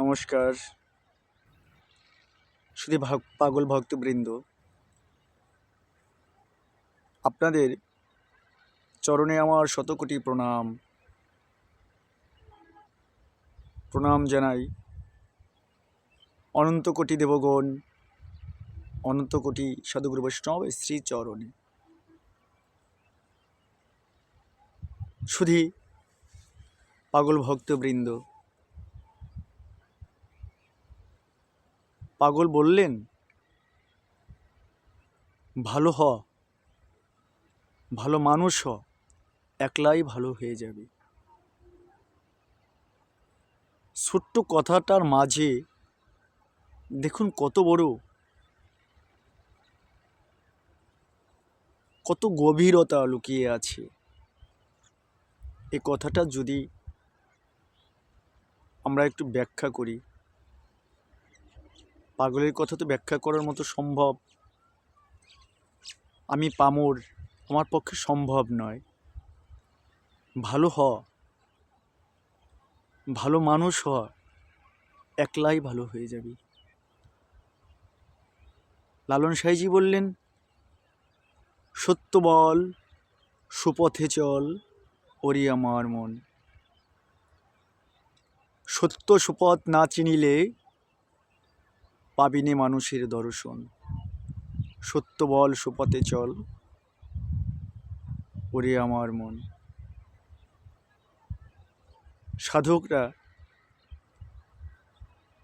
নমস্কার। শুধু পাগল ভক্তবৃন্দ, আপনাদের চরণে আমার শতকোটি প্রণাম। প্রণাম জানাই অনন্ত কোটি দেবগণ, অনন্ত কোটি সাধুগুরু বৈষ্ণব শ্রী চরণে। শুধু পাগল ভক্তবৃন্দ পাগল বললেন, ভালো হ, ভালো মানুষ হ, একলাই ভালো হয়ে যাবে। ছোট্ট কথাটার মাঝে দেখুন কত বড়, কত গভীরতা লুকিয়ে আছে। এই কথাটা যদি আমরা একটু ব্যাখ্যা করি পাগলের কথা তো ব্যাখ্যা করার মতো সম্ভব। আমি পামর, আমার পক্ষে সম্ভব নয়। ভালো হ। ভালো মানুষ হ। একলাই ভালো হয়ে যাবি। লালন সাইজি বললেন, সত্য বল, সুপথে চল, ওরি আমার মন। সত্য সুপথ না চিনিলে পাবিনে মানুষের দর্শন। সত্য বল, সুপথে চল, ওরে আমার মন। সাধকরা,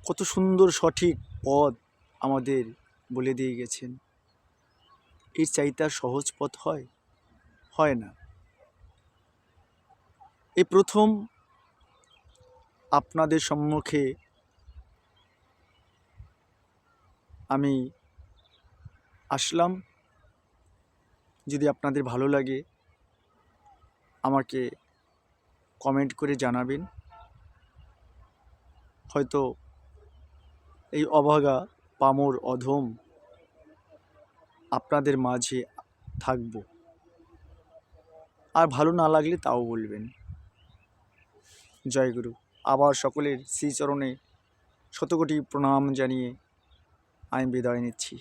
কত সুন্দর সঠিক পথ আমাদের বলে দিয়ে গেছেন। এর চাইতে আর সহজ পথ হয়? হয় না। এই প্রথম আপনাদের সম্মুখে আমি আসলাম। যদি আপনাদের ভালো লাগে, আমাকে কমেন্ট করে জানাবেন। হয়তো এই অভাগা পামর, অধম আপনাদের মাঝে থাকব। আর ভালো না লাগলে তাও বলবেন। জয়গুরু আবার সকলের শ্রীচরণে শতকোটি প্রণাম জানিয়ে আমি বিদায় নিচ্ছি।